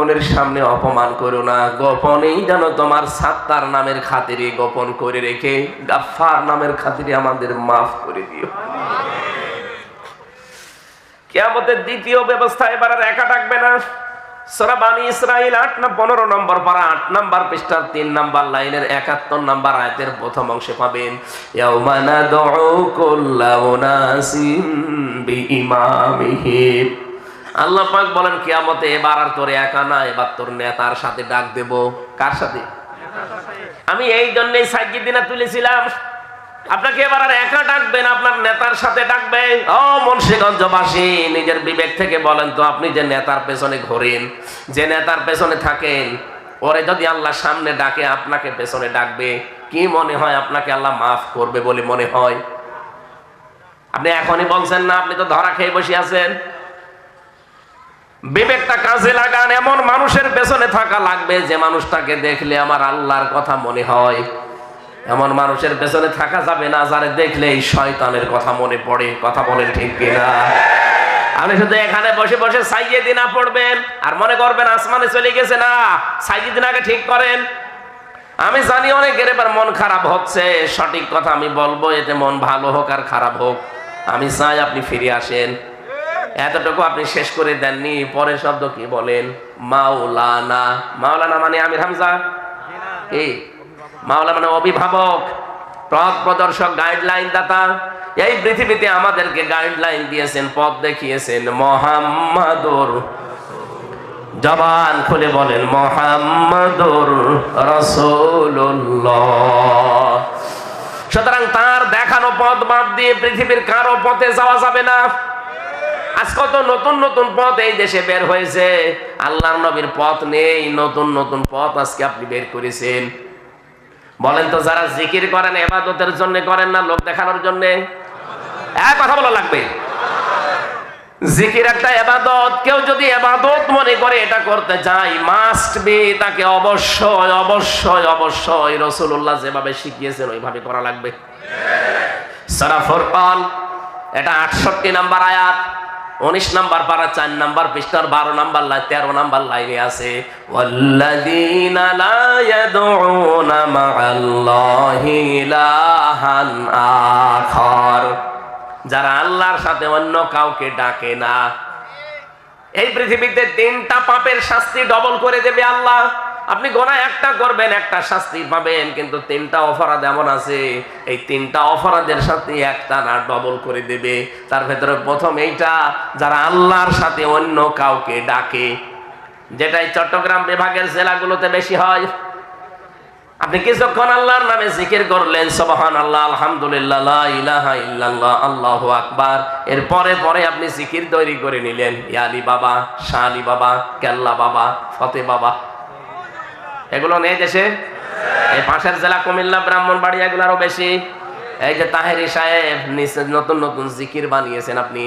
লোকনের সামনে অপমান করো না। গোপনেই যেন তোমার সাত্তার নামের খাতিরে গোপন করে রেখে গাফার নামের খাতিরে আমাদের মাফ করে দিও। কেয়ামতের দ্বিতীয় ব্যবস্থা এবার একা ডাকবে না। পাবেন আল্লাহ পাক বলেন, কিয়ামতে এবার আর তোরে একা না, এবার তোর নেতার সাথে ডাক দেব। কার সাথে? আমি এই জন্যই সাইকিদিনা তুলেছিলাম। আপনাকে এবার আর একা ডাকবেন, আপনার নেতার সাথে ডাকবে ও মুন্সিগঞ্জবাসী, নিজের বিবেক থেকে বলেন তো, আপনি যে নেতার পেছনে ঘোরেন, যে নেতার পেছনে থাকেন, ওরে যদি আল্লাহ সামনে ডাকে, আপনাকে পেছনে ডাকবে। কি মনে হয় আপনাকে আল্লাহ মাফ করবে বলে মনে হয়? আপনি এখনই বলছেন না, আপনি তো ধরা খেয়ে বসে আছেন। বিবেকটা কাজে লাগান, এমন মানুষের পেছনে থাকা লাগবে যে মানুষটাকে দেখলে আমার আল্লাহর কথা মনে হয়। এমন মানুষের পেছনে থাকা যাবে না, যারে দেখলে এই শয়তানের কথা মনে পড়ে, কথা বলেন ঠিক কিনা? আপনি শুধু এখানে বসে বসে সাইয়ে দিনা পড়বেন, আর মনে করবেন আসমানে চলে গেছে না সাইয়ে দিনাকে ঠিক করেন। আমি জানি অনেকের এবার মন খারাপ হচ্ছে, সঠিক কথা আমি বলব, এতে মন ভালো হোক আর খারাপ হোক। আমি চাই আপনি ফিরে আসেন। এতটুকু আপনি শেষ করে দেননি। পরের শব্দ কি বলেন? মাওলানা। মাওলানা মানে আমির হামজা? কি? মাওলা মানে অভিভাবক, পথ প্রদর্শক গাইডলাইন দাতা। এই পৃথিবীতে আমাদেরকে গাইডলাইন দিয়েছেন, পথ দেখিয়েছেন মোহাম্মদুর। জবান খুলে বলেন, মোহাম্মদুর রসুল্লাহ সুতরাং তার দেখানো পথ বাদ দিয়ে পৃথিবীর কারও পথে যাওয়া যাবে না। আজ কত নতুন নতুন পথ এই দেশে বের হয়েছে। আল্লাহর নবীর পথ নেই, নতুন নতুন পথ আজকে আপনি বের করেছেন। বলেন তো, যারা জিকির করেন এবাদতের জন্য করেন না, লোক দেখানোর জন্য? এক কথা বলা লাগবে। জিকির একটা এবাদত কেউ যদি এবাদত মনে করে এটা করতে চায় মাস্ট বি তাকে অবশ্যই অবশ্যই অবশ্যই রসুল্লাহ যেভাবে শিখিয়েছেন, ওইভাবে করা লাগবে। সারা ফোরকান, এটা আটষট্টি নাম্বার আয়াত। উনিশ নাম্বার পারা, চার নাম্বার পৃষ্ঠার, বারো নাম্বার লাই তেরো নাম্বার লাইনে আছে যারা আল্লাহর সাথে অন্য কাউকে ডাকে না, এই পৃথিবীতে তিনটা পাপের শাস্তি ডবল করে দেবে আল্লাহ। আপনি গোনা একটা করবেন, একটা শাস্তি পাবেন, কিন্তু তিনটা অপরাধ এমন আছে, এই তিনটা অপরাধের সাথে একটা না ডবল করে দেবে। তার ভেতরে প্রথম এইটা, যারা আল্লাহর সাথে অন্য কাউকে ডাকে, যেটাই চট্টগ্রাম বিভাগের জেলাগুলোতে বেশি হয়। আপনি কিছুক্ষণ আল্লাহর নামে জিকির করলেন সবহান আল্লাহ আলহামদুলিল্লাহ ইলাহা ইল্লাল্লাহ, আল্লাহু আকবার। এর পরে পরে আপনি জিকির তৈরি করে নিলেন, ইয়ালি বাবা শাহ বাবা, কেল্লা বাবা, ফতে বাবা। এগুলো নেই দেশে? এই পাশের জেলা কুমিল্লা ব্রাহ্মণবাড়ি এগুলো আরও বেশি। এই যে তাহেরি সাহেব নিচে নতুন নতুন জিকির বানিয়েছেন আপনি।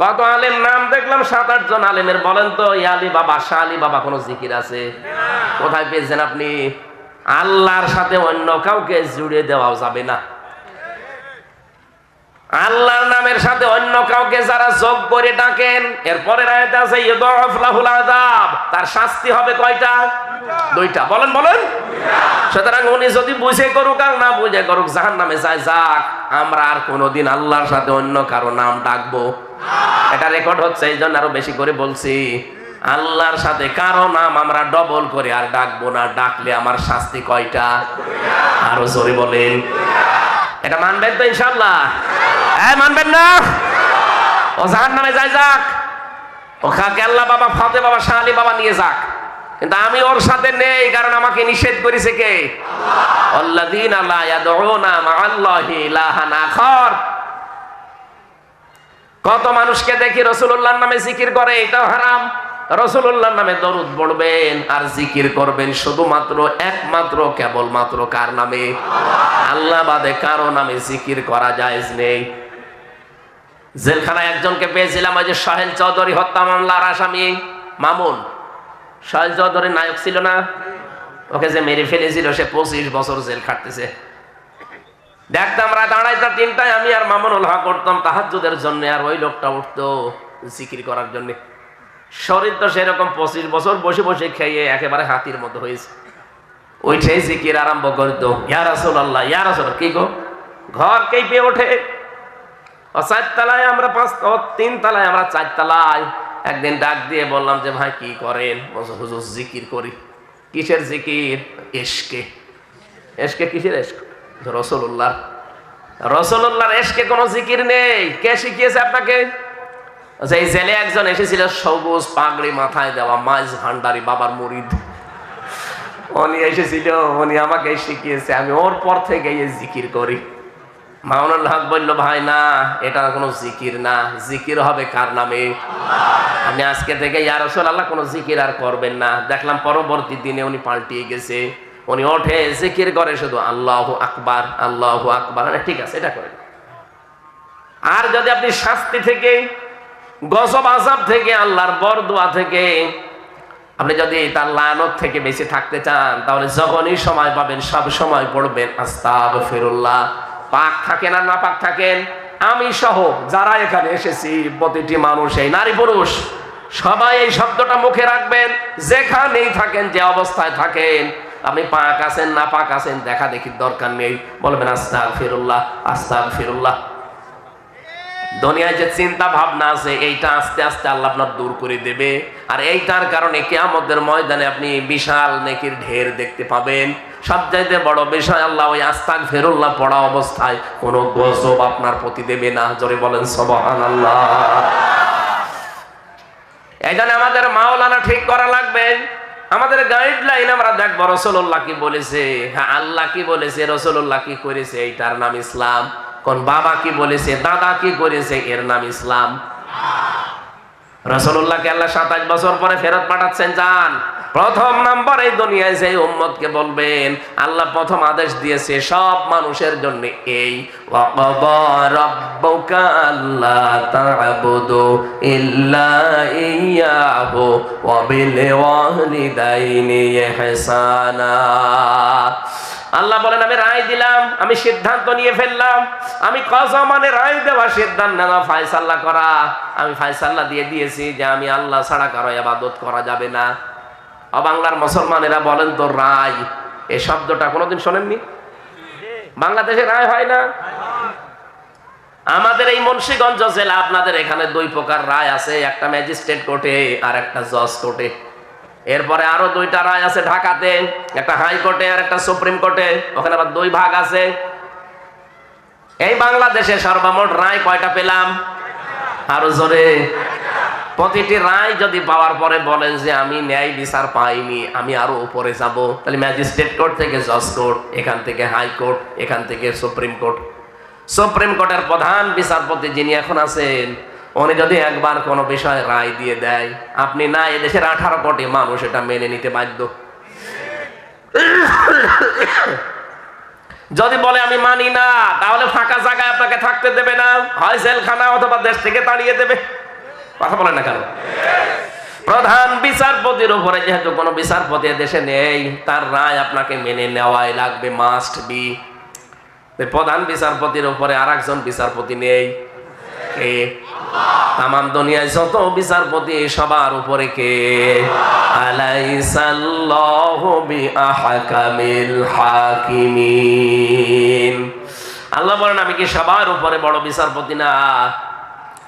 কত আলেম নাম দেখলাম, সাত, আট জন আলেমের। বলেন তো ইয়ালি বাবা শাহ আলী বাবা কোনো জিকির আছে? কোথায় পেয়েছেন আপনি? আল্লাহর সাথে অন্য কাউকে জুড়ে দেওয়া যাবে না। আল্লাহর নামের সাথে অন্য কাউকে যারা যোগ করে ডাকেন এরপরে তার শাস্তি হবে কয়টা? দুইটা। বলেন বলেন। সুতরাং উনি যদি বুঝে করুক আর না বুঝে করুক জাহান নামে যায় যাক, আমরা আর কোনোদিন আল্লাহর সাথে অন্য কারও নাম ডাকবো। এটা রেকর্ড হচ্ছে এই জন্য আরও বেশি করে বলছি। আল্লাহর সাথে কারও নাম আমরা ডবল করে আর ডাকবো না, ডাকলে আমার শাস্তি কয়টা? আরও জোরে বলেন। এটা মানবেন তো ইনশাল্লাহ হ্যাঁ মানবেন না? ও জাহান নামে যায় যাক। ও খাকে আল্লাহ বাবা ফতে বাবা শাহালি বাবা নিয়ে যাক। কিন্তু আমি ওর সাথে নেই, কারণ আমাকে নিষেধ করেছে কে? কত মানুষকে দেখি রসুল্লাহর নামে জিকির করে, এটাও হারাম। রসুল্লাহর নামে দরুদ পড়বেন আর জিকির করবেন শুধুমাত্র, একমাত্র, কেবলমাত্র কার নামে? আল্লাহ বাদে কারও নামে জিকির করা যায় নেই। জেলখানায় একজনকে পেয়েছিলাম, ওই যে সাহেল চৌধুরী হত্যা মামলার আসামি। মামুন, সাহেল চৌধুরী নায়ক ছিল না? ওকে যে মেরে ফেলেছিল, সে পঁচিশ বছর জেল খাটতেছে। দেখতাম রাত আড়াইটা, তিনটায় আমি আর মামুনুল হক করতাম তাহাজুদের জন্য আর ওই লোকটা উঠতো জিকির করার জন্য। শরীর তো সেরকম পঁচিশ বছর বসে বসে খেয়ে একেবারে হাতির মতো হয়েছে। ওইটাই জিকির আরম্ভ করতো ইয়া রাসূলুল্লাহ, ইয়া রাসূল কি গো? ঘর কেঁপে ওঠে। চার তলায় আমরা পাঁচ তিন আমরা একদিন ডাক দিয়ে বললাম যে, ভাই, কি করেন? জিকির করি। কিসের জিকির? কিসের রসুল্লাহ কোনো জিকির নেই। কে শিখিয়েছে আপনাকে? এই জেলে একজন এসেছিল সবুজ পাগড়ি মাথায় দেওয়া মাইজ ভান্ডারি, বাবার মুরিদ উনি এসেছিল, উনি আমাকে শিখিয়েছে, আমি ওর পর থেকে এই জিকির করি। মামুনুল হক বলল, ভাই, না, এটা কোনো জিকির না। জিকির হবে কার নামে? আপনি আজকে থেকে ইয়ার আল্লাহ কোনো জিকির আর করবেন না। দেখলাম পরবর্তী দিনে উনি পাল্টিয়ে গেছে। উনি ওঠে, জিকির করে শুধু, আল্লাহ আকবার আল্লাহ আকবার। ঠিক আছে, এটা করেন। আর যদি আপনি শাস্তি থেকে গজব আজাব থেকে, আল্লাহর বরদোয়া থেকে, আপনি যদি তার লায়নত থেকে বেশি থাকতে চান, তাহলে যখনই সময় পাবেন, সব সময় পড়বেন আস্তাগ ফিরুল্লাহ পাক থাকেন আর না পাক থাকেন, আমি সহ যারা এখানে এসেছি, প্রতিটি মানুষ, এই নারী পুরুষ, সবাই এই শব্দটা মুখে রাখবেন, যেখানেই থাকেন, যে অবস্থায় থাকেন, আপনি পাক আছেন না পাক আছেন দেখা দেখির দরকার নেই, বলবেন আস্তাগ ফিরুল্লাহ আস্তাগ ফিরুল্লাহ দুনিয়ায় যে চিন্তা ভাবনা আছে, এইটা আস্তে আস্তে আল্লাহ আপনার দূর করে দেবে। আর এইটার কারণে কেয়ামতের ময়দানে আপনি বিশাল নেকির ঢের দেখতে পাবেন। সবচাইতে বড় বিষয় আল্লাহ ওই আস্তাক ফেরুল্লাহ পড়া অবস্থায় কোনো গজব আপনার প্রতি দেবে না। জোরে বলেন সবহান আল্লাহ এই জন্য আমাদের মাওলানা ঠিক করা লাগবে। আমাদের গাইডলাইন আমরা দেখব রসুল্লাহ কি বলেছে? হ্যাঁ আল্লাহ কি বলেছে? রসুল্লাহ কি করেছে? এইটার নাম ইসলাম। কোন বাবা কি বলেছে দাদা কি করেছে, এর নাম ইসলাম। রসুল্লাহকে আল্লাহ সাতাশ বছর পরে ফেরত পাঠাচ্ছেন যান প্রথম নাম্বার এই দুনিয়ায় যে উম্মতকে বলবেন, আল্লাহ প্রথম আদেশ দিয়েছে, সব মানুষের জন্য এই ইল্লা আল্লাহ বলেন, আমি রায় দিলাম, আমি সিদ্ধান্ত নিয়ে ফেললাম। আমি কসম মানে রায় দেওয়া সিদ্ধান্ত নেওয়া ফায়সাল্লাহ করা। আমি ফায়সাল্লাহ দিয়ে দিয়েছি যে আমি আল্লাহ ছাড়া কারও আবাদত করা যাবে না। অবাংলার মুসলমানেরা বলেন তো রায়। এ শব্দটা কোনোদিন শোনেননি? বাংলাদেশে রায় হয় না? আমাদের এই মুন্সিগঞ্জ জেলা আপনাদের এখানে দুই প্রকার রায় আছে, একটা ম্যাজিস্ট্রেট কোর্টে আর একটা জজ কোর্টে। এরপরে আরও দুইটা রায় আছে ঢাকাতে, একটা হাইকোর্টে আর একটা সুপ্রিম কোর্টে, ওখানে আবার দুই ভাগ আছে। এই বাংলাদেশে সর্বমোট রায় কয়টা পেলাম? আরও জোরে। প্রতিটি রায় যদি পাওয়ার পরে বলেন যে আমি ন্যায় বিচার পাইনি, আমি আরও উপরে যাব। তাহলে ম্যাজিস্ট্রেট কোর্ট থেকে জজ কোর্ট, এখান থেকে হাইকোর্ট, এখান থেকে সুপ্রিম কোর্ট। সুপ্রিম কোর্টের প্রধান বিচারপতি যিনি এখন আছেন উনি যদি একবার কোনো বিষয়ে রায় দিয়ে দেয়, আপনি না এদেশের আঠারো কোটি মানুষ এটা মেনে নিতে বাধ্য। যদি বলে আমি মানি না, তাহলে ফাঁকা জায়গায় আপনাকে থাকতে দেবে না। হয় জেলখানা অথবা দেশ থেকে তাড়িয়ে দেবে। কথা বলে না কেন? প্রধান বিচারপতির উপরে যেহেতু কোনো বিচারপতি দেশে নেই, তার রায় আপনাকে মেনে নেওয়াই লাগবে মাস্ট বি প্রধান বিচারপতির উপরে আর একজন বিচারপতি নেই। কে? তাম দুনিয়ায় যত বিচারপতি সবার উপরে কে? আলাইসাল্লাহু আল্লাহ বলেন, আমি কি সবার উপরে বড় বিচারপতি না?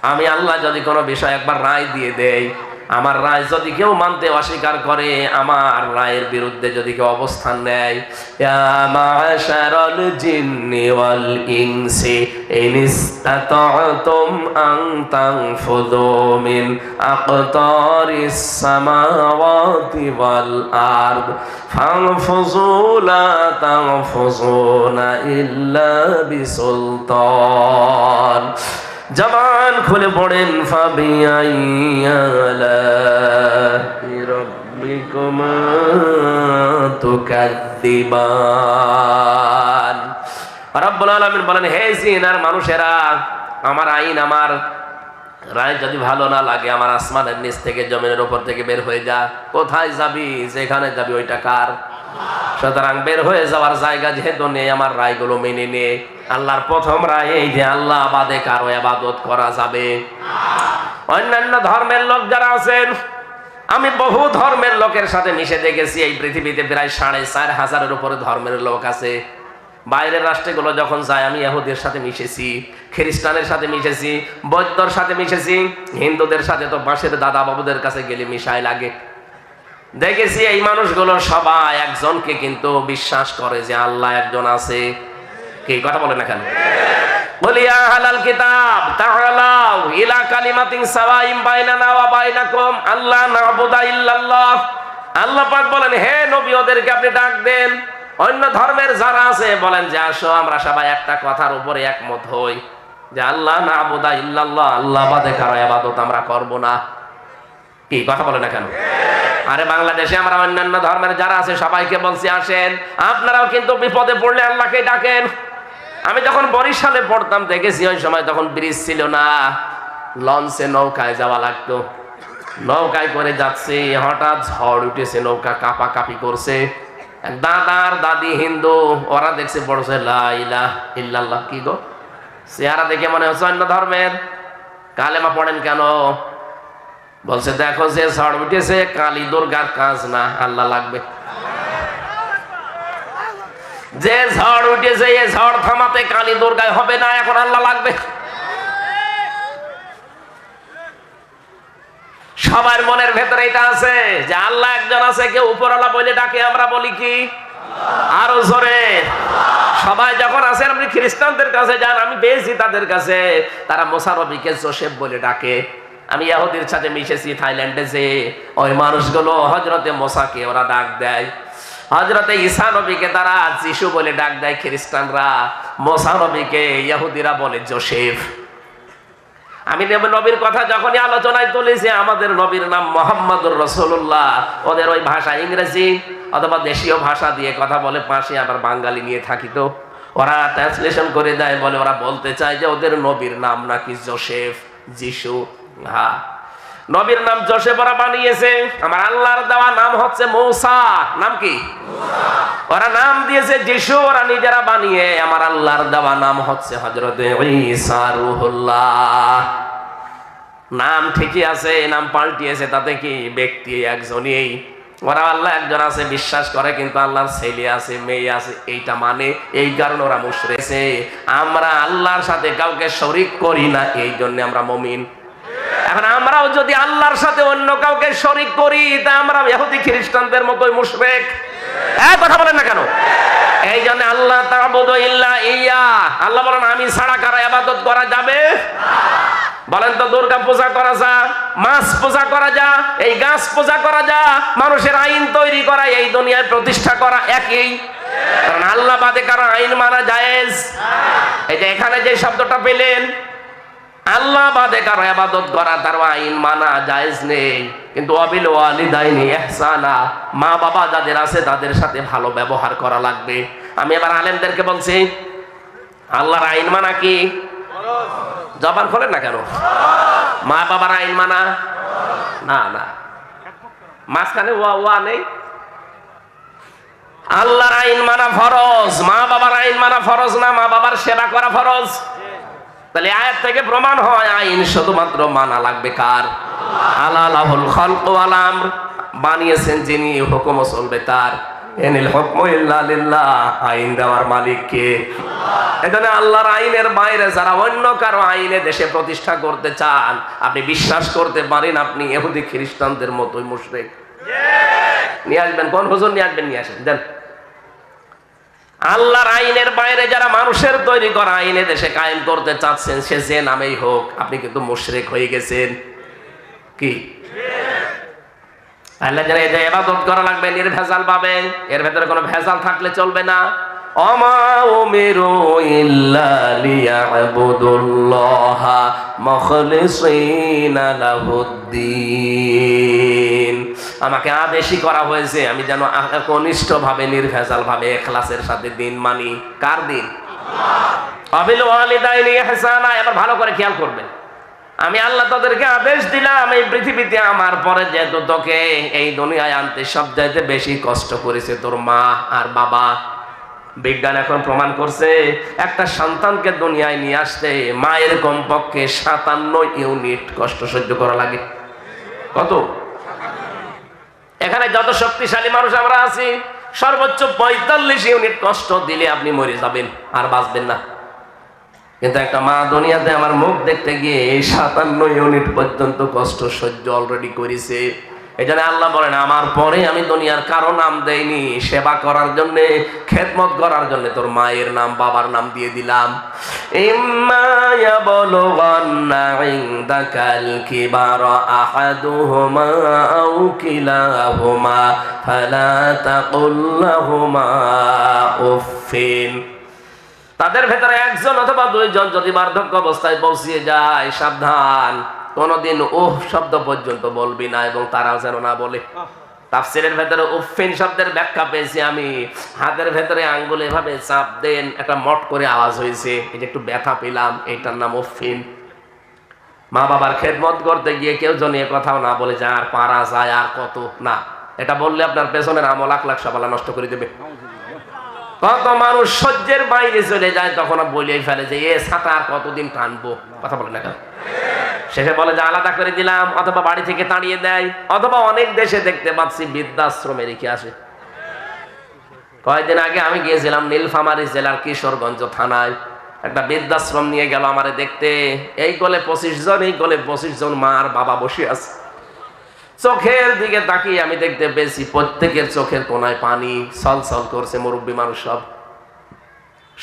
আমি আল্লাহ যদি কোনো বিষয় একবার রায় দিয়ে দেই আমার রায় যদি কেউ মানতে অস্বীকার করে, আমার রায়ের বিরুদ্ধে যদি কেউ অবস্থান নেয় ইল্লা বিসুলতান। জবান খুলে পড়েন রব্বুল আলামিন বলেন, হে মানুষেরা, আমার আইন আমার রায় যদি ভালো না লাগে, আমার আসমানের নিচ থেকে উপর থেকে বের হয়ে যা। কোথায় যাবি? যেখানে যাবি? ওইটা কার? সুতরাং বের হয়ে যাওয়ার জায়গা যেহেতু নেই, আমার রায়গুলো মেনে নে। আল্লাহর প্রথম রায় এই যে আল্লাহ বাদে কারও আবাদত করা যাবে। অন্যান্য ধর্মের লোক যারা আছেন, আমি বহু ধর্মের লোকের সাথে মিশে দেখেছি, এই পৃথিবীতে প্রায় সাড়ে চার হাজারের উপরে ধর্মের লোক আছে। বাইরের রাষ্ট্রগুলো যখন যায়, আমি এহুদের সাথে মিশেছি খ্রিস্টানের সাথে মিশেছি, বৌদ্ধর সাথে মিশেছি, হিন্দুদের সাথে তো বাঁশের দাদা বাবুদের কাছে গেলে মিশাই লাগে। দেখেছি এই মানুষগুলো সবাই একজনকে কিন্তু বিশ্বাস করে যে আল্লাহ একজন আছে। কি? কথা না বলেন দেন। অন্য ধর্মের যারা আছে, বলেন যে, আসো, আমরা সবাই একটা কথার উপরে একমত হই। যে আল্লাহ ইল্লাল্লাহ, আল্লাহ ইবাদত আমরা করব না। কি, কথা বলে না কেন? আরে বাংলাদেশে আমরা অন্যান্য ধর্মের যারা আছে, সবাইকে বলছি, আসেন। আপনারাও কিন্তু বিপদে পড়লে আল্লাহকে ডাকেন। আমি যখন বরিশালে পড়তাম, দেখেছি ওই সময় তখন ব্রিজ ছিল না। লঞ্চে নৌকায় যাওয়া লাগতো। নৌকায় করে যাচ্ছে, হঠাৎ ঝড় উঠেছে, নৌকা কাপা কাপি করছে দাদার দাদি হিন্দু, ওরা দেখছে পড়ছে লাইলা কি গো? চেহারা দেখে মনে হচ্ছে অন্য ধর্মের। কালেমা পড়েন কেন? বলছে, দেখো যে ঝড় উঠেছে কালী দুর্গার কাজ না, আল্লাহ লাগবে। যে ঝড় উঠেছে, এই ঝড় থামাতে কালী দুর্গায় হবে না, এখন আল্লাহ লাগবে। সবার মনের ভেতরে এটা আছে যে আল্লাহ একজন আছে, কেউ উপরওয়ালা বলে ডাকে, আমরা বলি কি? আরও জোরে। সবাই যখন আছেন আপনি খ্রিস্টানদের কাছে যান, আমি পেয়েছি তাদের কাছে, তারা মোসারবিকে জোসেফ বলে ডাকে। আমি ইয়াহুদির সাথে মিশেছি, থাইল্যান্ডে যে ওই মানুষগুলো হজরতে মোসাকে ওরা ডাক দেয়। হজরতে ঈসা নবীকে তারা যিশু বলে ডাক দেয় খ্রিস্টানরা, মোসা নবীকে ইয়াহুদিরা বলে জোসেফ। আমি নেব নবীর কথা যখনই আলোচনায় তুলেছি আমাদের নবীর নাম মোহাম্মদুর রসুল্লাহ ওদের ওই ভাষা ইংরেজি অথবা দেশীয় ভাষা দিয়ে কথা বলে পাশে আবার বাঙালি নিয়ে থাকি তো। ওরা ট্রান্সলেশন করে দেয় বলে ওরা বলতে চায় যে ওদের নবীর নাম নাকি জোসেফ, যিশু হ্যাঁ নবীর নাম জোসেফ ওরা বানিয়েছে। আমার আল্লাহর দেওয়া নাম হচ্ছে মৌসা। নাম কি? ওরা নাম দিয়েছে যিশু ওরা নিজেরা বানিয়ে। আমার আল্লাহর দেওয়া নাম হচ্ছে হজরত ঈসা রুহুল্লাহ। নাম ঠিকই আছে নাম পাল্টিয়েছে তাতে কি ব্যক্তি একজনই? ওরা আল্লাহ একজন আছে বিশ্বাস করে কিন্তু আল্লাহর ছেলে আছে মেয়ে আছে এইটা মানে এই কারণে ওরা মুশরেছে আমরা আল্লাহর সাথে কাউকে শরিক করি না এই জন্য আমরা মমিন। এখন আমরাও যদি আল্লাহর সাথে অন্য কাউকে শরিক করি, তা আমরা ইহুদি খ্রিস্টানদের মতোই মুশরিক। হ্যাঁ কথা বলেন না কেন? এই জন্য আল্লাহ তাবুদু ইল্লা ইয়া। আল্লাহ বলেন, আমি ছাড়া কারা ইবাদত করা যাবে বলেন তো, দুর্গা পূজা করা যা, মাছ পূজা করা যা, এই গাছ পূজা করা যা, মানুষের আইন তৈরি করা, এই দুনিয়ায় প্রতিষ্ঠা করা একই। কারণ আল্লাহ বাদে কারও আইন মানা জায়েজ। এই যে এখানে যে শব্দটা পেলেন আল্লাহ বাদে কারও আবাদত করা তার আইন মানা জায়েজ নেই। কিন্তু অবিল ওয়ালিদাইনি ইহসানা, মা বাবা যাদের আছে তাদের সাথে ভালো ব্যবহার করা লাগবে। আমি এবার আলেমদেরকে বলছি, আল্লাহর আইন মানা কি? জবান খোলেন না কেন? মা বাবার আইন মানা? না না। মাঝখানে ওয়া ওয়া নেই। আল্লাহর আইন মানা ফরজ, মা বাবার আইন মানা ফরজ না, মা বাবার সেবা করা ফরজ। তাহলে আয়াত থেকে প্রমাণ হয় আইন শুধুমাত্র মানা লাগবে কার? আলালাহুল বানিয়েছেন যিনি, হুকুম চলবে তার। আল্লাহর আইনের বাইরে যারা অন্য কারও আইনে দেশে প্রতিষ্ঠা করতে চান, আপনি বিশ্বাস করতে পারেন আপনি এহুদি খ্রিস্টানদের মতোই মুশরিক। নিয়ে আসবেন, কোন হুজুর নিয়ে আসবেন, নিয়ে আসেন, দেন। আল্লাহর আইনের বাইরে যারা মানুষের তৈরি করা আইনে দেশে কায়েম করতে চাচ্ছেন, সে যে নামেই হোক, আপনি কিন্তু মুশরিক হয়ে গেছেন। কি? আল্লাহ যারা এটা এবাদত করা লাগবে, নির্ভেজাল পাবেন এর ভেতরে কোনো ভেজাল থাকলে চলবে না। অমা আমাকে আদেশই করা হয়েছে, আমি যেন কনিষ্ঠ ভাবে নির্ভেজাল ভাবে এখলাসের সাথে দিন মানি। কার দিন? ভালো করে খেয়াল করবেন। আমি আল্লাহ তাদেরকে আদেশ দিলাম, এই পৃথিবীতে আমার পরে যেহেতু তোকে, এই দুনিয়ায় আনতে সব চাইতে বেশি কষ্ট করেছে তোর মা আর বাবা। বিজ্ঞান এখন প্রমাণ করছে, একটা সন্তানকে দুনিয়ায় নিয়ে আসতে মায়ের কমপক্ষে সাতান্ন ইউনিট কষ্ট সহ্য করা লাগে। কত? এখানে যত শক্তিশালী মানুষ আমরা আছি, সর্বোচ্চ পঁয়তাল্লিশ ইউনিট কষ্ট দিলে আপনি মরে যাবেন, আর বাঁচবেন না। কিন্তু একটা মা দুনিয়াতে আমার মুখ দেখতে গিয়ে সাতান্ন ইউনিট পর্যন্ত কষ্ট সহ্য অলরেডি করেছে। জন্য আল্লাহ বলেন, আমার পরে আমি দুনিয়ার কারও নাম দেইনি, সেবা করার জন্য, খেদমত করার জন্য তোর মায়ের নাম, বাবার নাম দিয়ে দিলাম। ইম্মা ইয়াবলুগান্না ইনদাকাল কিবারা আহাদুহুমা আও কিলাহুমা, ফালা উফিন তাদের ভেতরে একজন অথবা দুইজন যদি বার্ধক্য অবস্থায় পৌঁছিয়ে যায়, সাবধান। কোনদিন ওহ শব্দ পর্যন্ত বলবি না এবং তারাও যেন না বলে। তাফসিরের ভেতরে উফিন শব্দের ব্যাখ্যা পেয়েছি আমি। হাতের ভেতরে আঙ্গুল এভাবে চাপ দেন একটা মট করে আওয়াজ হয়েছে। যে একটু ব্যথা পেলাম এটার নাম উফিন মা বাবার খেদমত করতে গিয়ে কেউ জন এ কথাও না বলে যে আর পারা যায় আর কত না। এটা বললে আপনার পেছনের আমল লাখ লাখ সবালা নষ্ট করে দেবে। কত মানুষ সহ্যের বাইরে চলে যায় তখন বলেই ফেলে যে এ ছাতা আর কতদিন টানবো? কথা বলে না কেন? শেষে বলে, যে আলাদা করে দিলাম, অথবা বাড়ি থেকে তাড়িয়ে দেয়, অথবা অনেক দেশে দেখতে পাচ্ছি বৃদ্ধাশ্রমে রেখে আসে। কয়েকদিন আগে আমি গিয়েছিলাম নীলফামারী জেলার কিশোরগঞ্জ থানায়। একটা বৃদ্ধাশ্রম নিয়ে গেল আমারে দেখতে। এই গলে পঁচিশ জন, এই গলে পঁচিশ জন মা আর বাবা বসে আছে। চোখের দিকে তাকিয়ে আমি দেখতে পেয়েছি, প্রত্যেকের চোখের কোনায় পানি সল সল করছে মুরব্বী মানুষ সব।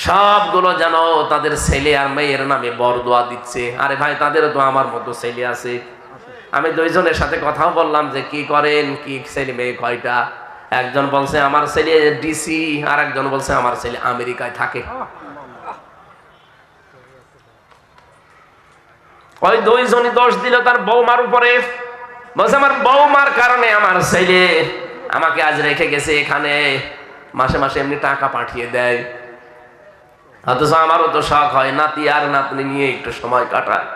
সবগুলো যেন তাদের ছেলে আর মেয়ের নামে বরদোয়া দিচ্ছে। আরে ভাই, তাদেরও তো আমার মতো ছেলে আছে। আমি দুইজনের সাথে কথাও বললাম যে, কি করেন? কি ছেলে মেয়ে কয়টা? একজন বলছে, আমার ছেলে ডিসি আর একজন বলছে, আমার ছেলে আমেরিকায় থাকে। ওই দুইজনই দোষ দিল তার বৌমার উপরে। বলছে, আমার বৌমার কারণে আমার ছেলে আমাকে আজ রেখে গেছে এখানে। মাসে মাসে এমনি টাকা পাঠিয়ে দেয়। অথচ আমারও তো শখ হয়, নাতি আর নাতনি নিয়ে একটু সময় কাটায়।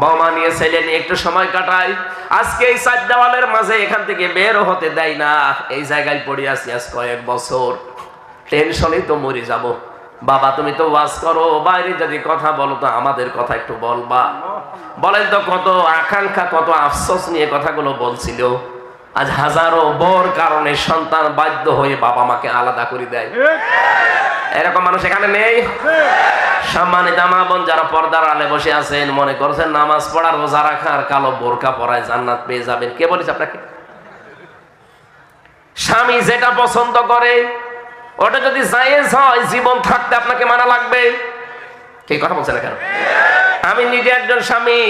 বৌমা নিয়ে ছেলে নিয়ে একটু সময় কাটাই আজকে এই চার দেওয়ালের মাঝে এখান থেকে বেরও হতে দেয় না। এই জায়গায় পড়ে আছি আজ কয়েক বছর। টেনশনই তো মরে যাব। বাবা, তুমি তো ওয়াজ করো। বাইরে যদি কথা বলো তো আমাদের কথা একটু বলবা। বলেন তো কত আকাঙ্ক্ষা, কত আফসোস নিয়ে কথাগুলো বলছিল। আজ হাজারো বর কারণে সন্তান বাধ্য হয়ে বাবা মাকে আলাদা করে দেয়। এরকম মানুষ এখানে নেই। সম্মানিত মা বোন যারা পর্দার আলে বসে আছেন, মনে করছেন নামাজ পড়া, রোজা রাখা আর কালো বোরকা পরায় জান্নাত পেয়ে যাবেন। কে বলেছে আপনাকে? স্বামী যেটা পছন্দ করে, ওটা যদি জায়েজ হয়, জীবন থাকতে আপনাকে মানা লাগবে। কে কথা বলছে না কেন? আমি নিজে একজন স্বামী,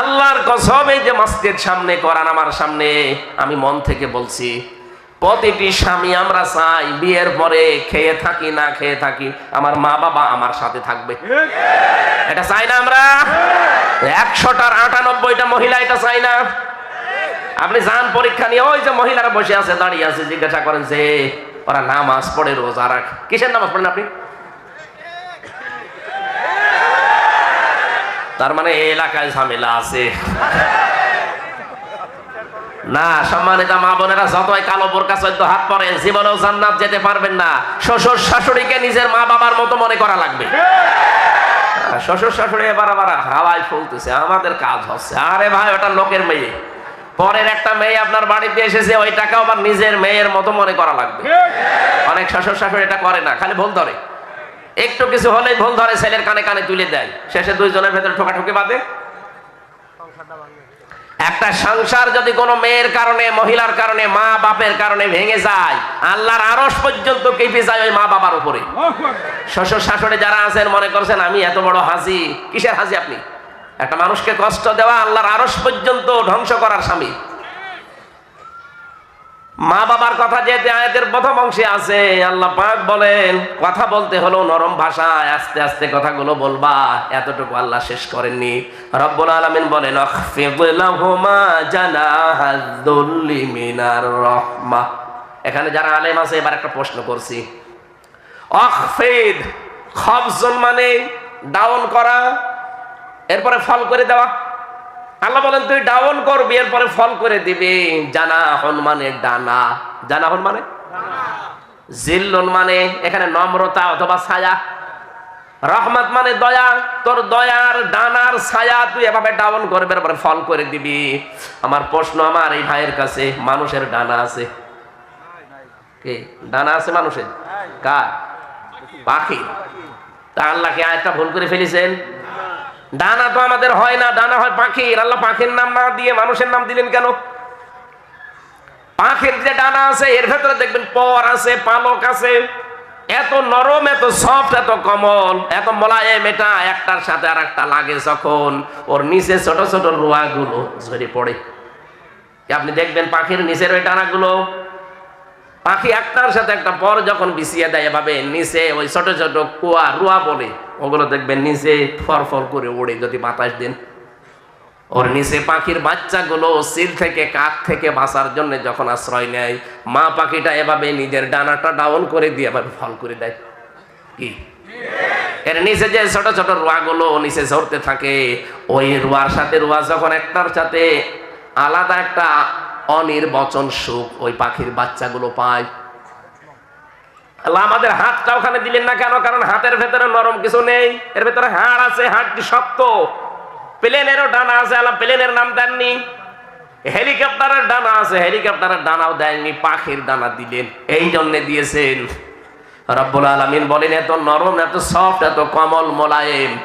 আল্লাহর কসম এই যে মসজিদ সামনে করান আমার সামনে, আমি মন থেকে বলছি প্রতিটি স্বামী আমরা চাই বিয়ের পরে খেয়ে থাকি, না খেয়ে থাকি। আমার মা বাবা আমার সাথে থাকবে। এটা চাই না আমরা? একশোটার আটানব্বইটা মহিলা এটা চাই না? আপনি যান পরীক্ষা নিয়ে, ওই যে মহিলারা বসে আছে, দাঁড়িয়ে আছে, জিজ্ঞাসা করেন যে, ওরা নামাজ পড়ে রোজা রাখ। কিসের নামাজ পড়েন আপনি? তার মানে এলাকায় ঝামেলা আছে। না, সম্মানিত মা বোনেরা, যতই কালো বোরকা চোদ্দ হাত পরে, জীবনেও জান্নাত যেতে পারবেন না। শ্বশুর শাশুড়িকে নিজের মা বাবার মতো মনে করা লাগবে। শ্বশুর শাশুড়ি এবার আবার হাওয়ায় ফুলতেছে, আমাদের কাজ হচ্ছে। আরে ভাই, ওটা লোকের মেয়ে। পরের একটা মেয়ে আপনার বাড়িতে এসেছে ওই টাকা আবার নিজের মেয়ের মতো মনে করা লাগবে। অনেক শ্বশুর শাশুড়ি এটা করে না, খালি ভুল ধরে। একটু কিছু হলেই ভুল ধরে, ছেলের কানে কানে তুলে দেয়। শেষে দুইজনের ভেতরে ঠোকাঠুকি বাদে একটা সংসার যদি কোনো মেয়ের কারণে, মহিলার কারণে, মা বাপের কারণে ভেঙে যায়, আল্লাহর আরস পর্যন্ত কেঁপে যায় ওই মা বাবার উপরে। শ্বশুর শাশুড়ি যারা আছেন, মনে করছেন, আমি এত বড় হাসি কিসের হাসি আপনি? একটা মানুষকে কষ্ট দেওয়া আল্লাহর আরস পর্যন্ত ধ্বংস করার স্বামী। মা বাবার কথা যেতে আয়াতের প্রথম অংশে আছে, আল্লাহ পাক বলেন, কথা বলতে হলো নরম ভাষায় আস্তে আস্তে কথাগুলো বলবা, এতটুকু আল্লাহ শেষ করেননি। রব্বুল আলামিন বলেন লাহুমা জানাহাদ্দুল্লি মিনার রহমা। এখানে যারা আলেম আছে, এবার একটা প্রশ্ন করছি। অখফিদ খবজন মানে ডাউন করা, এরপরে ফল করে দেওয়া। আল্লাহ বলেন, তুই ডাউন করবি, এরপরে ফল করে দিবি। জানা হন মানে ডানা। জানা হন মানে? জিল্লন মানে এখানে নম্রতা অথবা ছায়া। রহমত মানে দয়া। তোর দয়ার, ডানার ছায়া তুই এভাবে ডাউন করবে, এরপরে ফল করে দিবি। আমার প্রশ্ন আমার এই ভাইয়ের কাছে, মানুষের ডানা আছে? কে? ডানা আছে মানুষের? কার? পাখি। তা আল্লাহকে আয়টা ভুল করে ফেলেছেন? ডানা তো আমাদের হয় না ডানা হয় পাখির। আল্লাহ পাখির নাম না দিয়ে মানুষের নাম দিলেন কেন? পাখির যে ডানা আছে, এর ভেতরে দেখবেন পর আছে, পালক আছে। এত নরম, এত সফট এত কমল, এত মোলায়েম, এটা একটার সাথে আর একটা লাগে যখন ওর নিচে ছোট ছোট রোয়া গুলো ঝরে পড়ে। আপনি দেখবেন পাখির নিচের ওই ডানাগুলো পাখি একটার সাথে একটা পর যখন বিছিয়ে দেয় এভাবে, নিচে ওই ছোট ছোট কুয়া, রুয়া বলে। ওগুলো দেখবেন নিচে ফর করে উড়ে যদি বাতাস দেন। ওর নিচে পাখির বাচ্চাগুলো সিল থেকে কাক থেকে বাঁচার জন্য যখন আশ্রয় নেয়, মা পাখিটা এভাবে নিজের ডানাটা ডাউন করে দিয়ে এভাবে ফল করে দেয়। কি? এর নিচে যে ছোট ছোট রোয়াগুলো নিচে ঝরতে থাকে, ওই রোয়ার সাথে রোয়া যখন একটার সাথে আলাদা একটা অনির্বচন সুখ ওই পাখির বাচ্চাগুলো পায়। আমাদের হাতটা ওখানে দিলেন না কেন? কারণ হাতের ভেতরে নরম কিছু নেই। এর ভেতরে হাড় আছে, হাড়টি শক্ত। প্লেনেরও ডানা আছে, আল্লাহ প্লেনের নাম দেননি। হেলিকপ্টারের ডানা আছে, হেলিকপ্টারের ডানাও দেয়নি পাখির ডানা দিলেন। এই জন্যে দিয়েছেন। রব্বুল আলমিন বলেন, এত নরম, এত সফট, এত কমল মোলায়েম।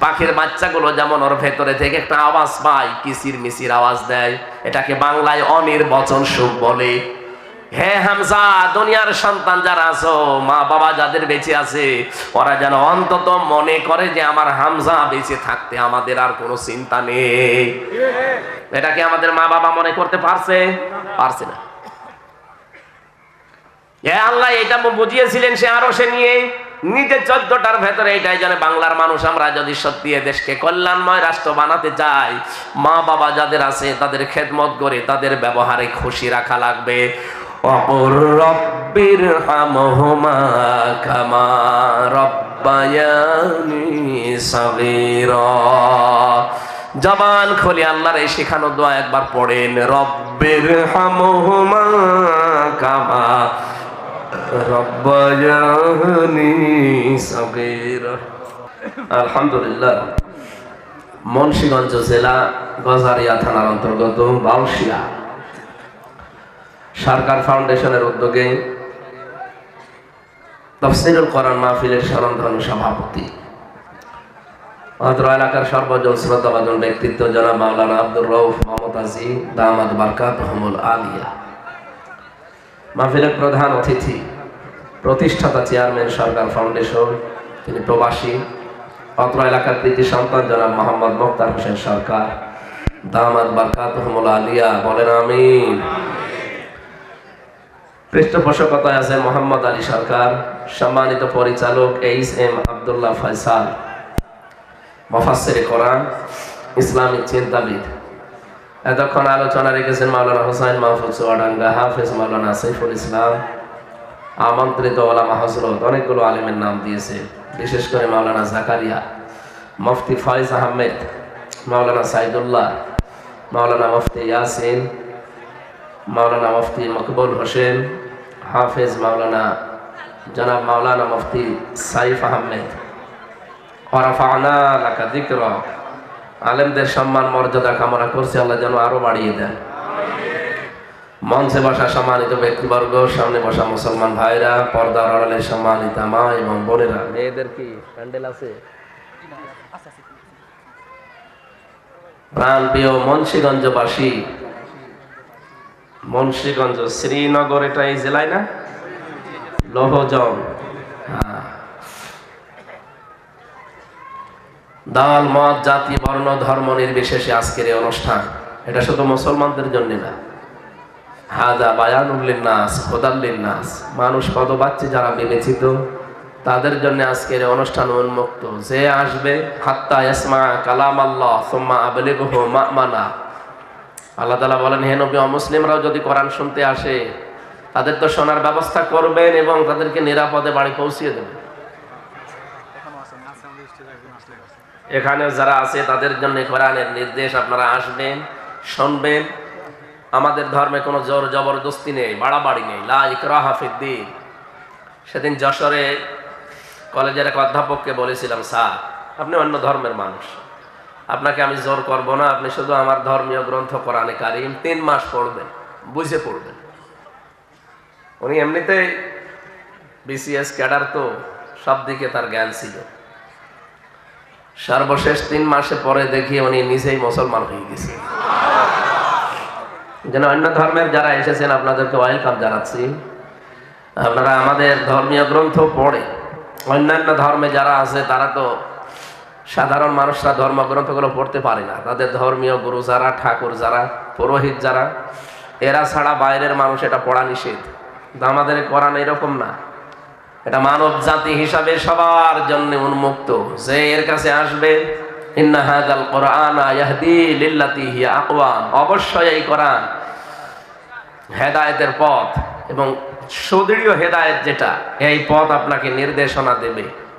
পাখির বাচ্চাগুলো যেমন ওর ভেতরে থেকে একটা আওয়াজ পায় কিসির মিসির আওয়াজ দেয়। এটাকে বাংলায় অনির্বচন সুখ বলে। হে হামজা, দুনিয়ার সন্তান যারা আছো, মা বাবা যাদের বেঁচে আছে, ওরা যেন অন্তত মনে করে যে আমার হামজা বেঁচে থাকতে আমাদের আর কোনো চিন্তা নেই। এটাকে আমাদের মা বাবা মনে করতে পারছে? পারছে না। এ আল্লাহ, এটা বুঝিয়েছিলেন সে আরও সে নিয়ে। নিজে চোদ্দটার ভেতরে এটাই জানে বাংলার মানুষ আমরা যদি সত্যি দেশকে কল্যাণময় রাষ্ট্র বানাতে চাই, মা বাবা যাদের আছে, তাদের খেদমত করে, তাদের ব্যবহারে খুশি রাখা লাগবে। অপর রব্বির হামহুমা কামা রব্বায়ানি সাগীরা জবান খুলে আল্লাহর এই শেখানো দোয়া একবার পড়েন। রব্বির হামহুমা কামা রব্বায়ানি সাগীরা। আলহামদুলিল্লাহ। মুন্সিগঞ্জ জেলা গজারিয়া থানার অন্তর্গত বাউশিয়া। সরকার ফাউন্ডেশনের উদ্যোগে তফসিরুল কোরআন মাহফিলের স্মরণধন্য সভাপতি। এলাকার সর্বজন শ্রদ্ধাভাজন ব্যক্তিত্ব জনাব মাওলানা আব্দুর রৌফ মোহাম্মদ আজি দামাদ বারকাত রহমুল আলিয়া। মাহফিলের প্রধান অতিথি, প্রতিষ্ঠাতা চেয়ারম্যান, সরকার ফাউন্ডেশন, তিনি প্রবাসী। অত্র এলাকার কৃতি সন্তান জনাব মোহাম্মদ মোক্তার হোসেন সরকার দামাদ বারকাত রহমুল আলিয়া, বলেন আমিন। পৃষ্ঠপোষকতায় আছে মোহাম্মদ আলী সরকার, সম্মানিত পরিচালক এইচ এম আবদুল্লাহ ফয়সাল মফাসের কোরআন, ইসলামিক চিন্তাবিদ। এতক্ষণ আলোচনা রেখেছেন মাওলানা হোসাইন মাহফুজ চুয়াডাঙ্গা, হাফেজ মাওলানা সাইফুল ইসলাম। আমন্ত্রিত ওলামা হজরত অনেকগুলো আলিমের নাম দিয়েছে, বিশেষ করে মাওলানা জাকারিয়া, মুফতি ফয়েজ আহমেদ, মাওলানা সাইদুল্লাহ, মাওলানা মুফতি ইয়াসিন মাওলানা মুফতি মকবুল হোসেন হাফেজ মাওলানা জনাব মাওলানা মুফতি সাইফ আহমেদ। ওরাফানা লাকা যিকর। আলেমদের সম্মান মর্যাদা কামনা করছি আল্লাহ যেন আরও বাড়িয়ে দেন। মঞ্চে বসা সম্মানিত ব্যক্তিবর্গ সামনে বসা মুসলমান ভাইরা পর্দার আড়ালে সম্মানিত মা এবং বোনেরা। মেয়েদের কি প্যান্ডেল আছে? প্রাণ প্রিয় মুন্সীগঞ্জবাসী মুন্সীগঞ্জ, শ্রীনগর, এটা এই জেলায় না? লৌহজং। হ্যাঁ। দল মত জাতি, বর্ণ, ধর্ম নির্বিশেষে আজকের এই অনুষ্ঠান। এটা শুধু মুসলমানদের জন্য না। হাজা বায়ানুল্লিন নাস হোদাল্লিন নাস মানুষ পদবাচ্চে যারা বিবেচিত, তাদের জন্য আজকের অনুষ্ঠান উন্মুক্ত। যে আসবে, হাত্তা ইসমা কালাম আল্লাহ সোম্মা আবলিগহ মানা আল্লাহ তালা বলেন, হে নবী, অমুসলিমরাও যদি কোরআন শুনতে আসে, তাদের তো শোনার ব্যবস্থা করবেন এবং তাদেরকে নিরাপদে বাড়ি পৌঁছিয়ে দেবেন। এখানে যারা আছে, তাদের জন্য কোরআনের নির্দেশ আপনারা আসবেন, শুনবেন। আমাদের ধর্মে কোনো জোর জবরদস্তি নেই, বাড়াবাড়ি নেই। লা ইকরাহা ফিদ্দিন সেদিন যশোরে কলেজের এক অধ্যাপককে বলেছিলাম, স্যার, আপনি অন্য ধর্মের মানুষ। আপনাকে আমি জোর করব না, আপনি শুধু আমার ধর্মীয় গ্রন্থ কোরআনে কারিম তিন মাস পড়বেন, বুঝে পড়বেন। উনি এমনিতেই বিসিএস ক্যাডার তো, সব দিকে তার জ্ঞান ছিল। সর্বশেষ তিন মাসে পরে দেখি উনি নিজেই মুসলমান হয়ে গেছে। যেন অন্য ধর্মের যারা এসেছেন, আপনাদেরকে ওয়েলকাম জানাচ্ছি। আপনারা আমাদের ধর্মীয় গ্রন্থ পড়ে, অন্যান্য ধর্মে যারা আছে, তারা তো সাধারণ মানুষরা ধর্মগ্রন্থগুলো পড়তে পারে না। তাদের ধর্মীয় গুরু যারা, ঠাকুর যারা, পুরোহিত যারা, এরা ছাড়া বাইরের মানুষ এটা পড়া নিষেধ। আমাদের কোরআন এরকম না। এটা মানব জাতি হিসাবে সবার জন্য উন্মুক্ত। যে এর কাছে আসবে অবশ্যই এই কোরআন হেদায়েতের পথ এবং সুদৃঢ় হেদায়েত যেটা, এই পথ আপনাকে নির্দেশনা দেবে।